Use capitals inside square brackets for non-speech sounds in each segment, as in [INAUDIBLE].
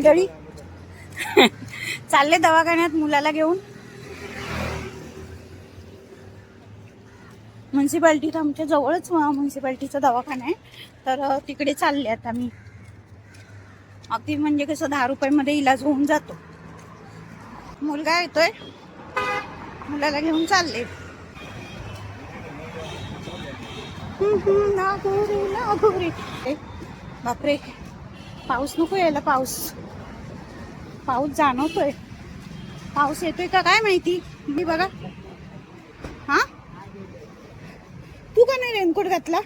मंडळी. चालले दवाखान्यात मुलाला घेऊन. म्युन्सिपाल्टीत आमच्या जवळच म्युन्सिपाल्टीचा दवाखाना आहे. तर तिकडे चालले आता मी. अगदी म्हणजे कसं दहा रुपयामध्ये इलाज होऊन जातो. मुलगा येतोय. मुलाला घेऊन चालले. नागोरी नागोरी. बापरे. पाऊस नको यायला पाऊस. पाऊस जाणवतोय. पाऊस येतोय का काय माहिती? मी बघा. हा? तू का नाही रेनकोट घातला?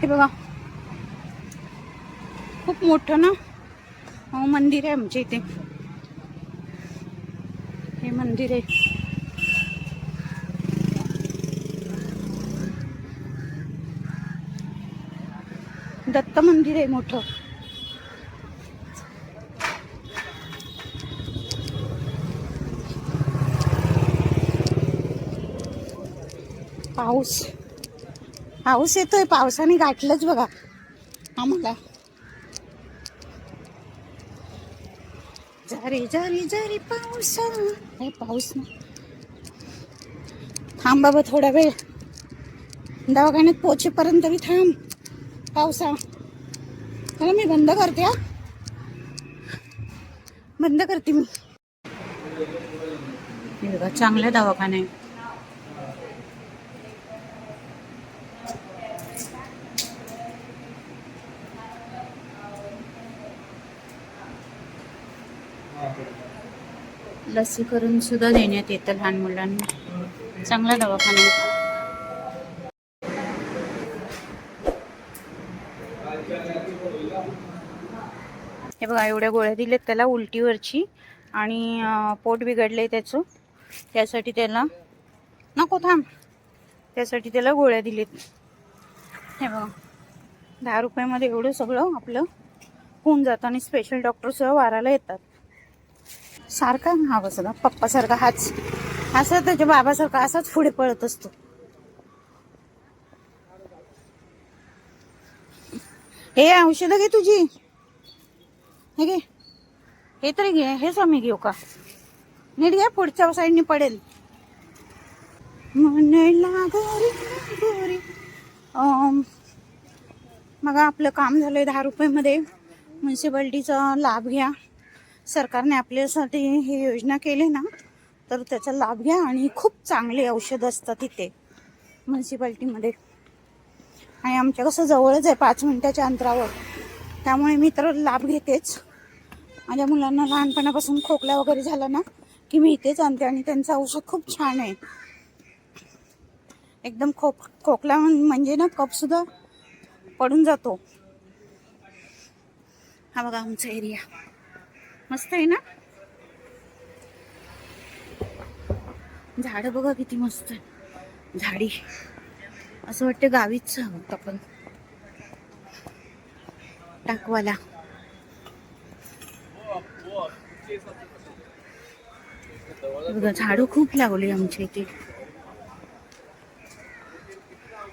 हे बघा. खूप मोठं ना? मंदिर आहे आमच्या इथे. हे मंदिर आहे. दत्त मंदिर आहे मोठं. पाऊस. पाऊस येतोय पावसाने गाठलंच बघा. आम्हाला. जरी जरी जरी पाऊस. हे पाऊस ना. थांब बाबा थोडा वेळ. दवाखान्यात पोचेपर्यंत मी थांब. पावसा चला मी बंद करते हा. बंद करते मी. बघा चांगला दवाखाना. आहे लसीकरण सुद्धा देण्यात येतं लहान मुलांना. चांगला दवाखाना हे बघा एवढ्या गोळ्या दिल्यात त्याला उलटीवरची आणि पोट बिघडलंय त्याचं. त्यासाठी त्याला नको थांब. त्यासाठी त्याला गोळ्या दिलेत हे बघा दहा रुपयामध्ये एवढं सगळं आपलं होऊन जातं आणि स्पेशल डॉक्टरसुद्धा वाराला येतात. सारखा हा बसला पप्पासारखा हाच. असा त्याच्या बाबासारखा असाच पुढे पळत असतो. हे औषधं घे तुझी. हे घे. हे तरी घे. हे स्वामी घेऊ का? नीट घ्या पुढच्या साईडने पडेल. म्हणायला गोरी गोरी मग आपलं काम झालंय दहा रुपयामध्ये. म्युन्सिपाल्टीचा लाभ घ्या. सरकारने आपल्यासाठी ही योजना केली ना तर त्याचा लाभ घ्या आणि खूप चांगले औषध असतात तिथे म्युन्सिपाल्टीमध्ये आणि आमच्या कसं जवळच आहे पाच मिनिटाच्या अंतरावर. त्यामुळे मी तर लाभ घेतेच. माझ्या मुलांना लहानपणापासून खोकला वगैरे झाला ना की मी इथेच आणते आणि त्यांचं औषध खूप छान आहे. एकदम खोक खोकला म्हणजे ना कपसुद्धा पडून जातो. हा बघा आमचा एरिया. मस्त आहे ना? झाडं बघा किती मस्त. आहे झाडी. असं वाटतं गावीच आहोत आपण. टाकवाला. बघा झाडं खूप लावली आमच्या इथे.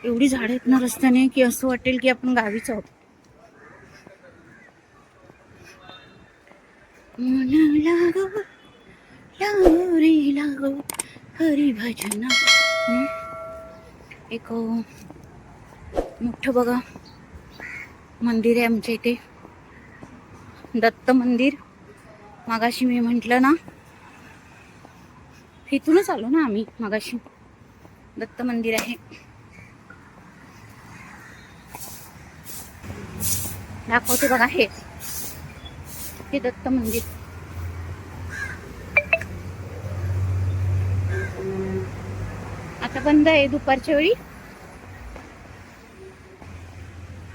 एवढी झाडं आहेत ना रस्त्याने की असं वाटेल की आपण गावीच आहोत. लागो लागो रे हरी भजना एक मोठं बघा. मंदिर आहे आमच्या इथे. दत्त मंदिर. मागाशी मी म्हटलं ना इथूनच आलो ना आम्ही मागाशी. दत्त मंदिर आहे. दाखवते बघा हे दत्त मंदिर. आता बंद आहे दुपारच्या वेळी.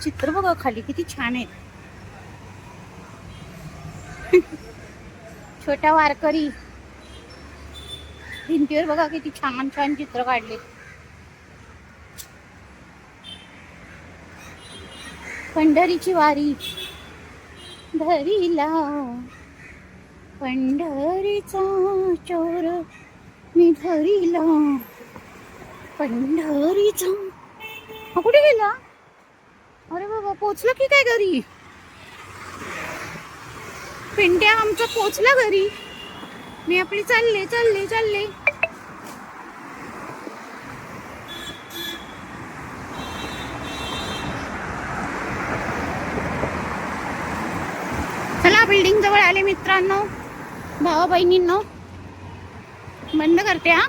चित्र बघा खाली किती छान आहे. [LAUGHS] छोटा वारकरी. भिंतीवर बघा किती छान छान चित्र काढले. पंढरीची वारी. धरीला. पंढरीचा चोर मी धरीला. पंढरीच. हा कुठे गेला? अरे बाबा पोचलं की काय घरी? पिंट्या आमचं पोचला घरी. मी आपली चालले चालले चालले. चला बिल्डिंग जवळ आले मित्रांनो भावा बहिणींनो बंद करते हा.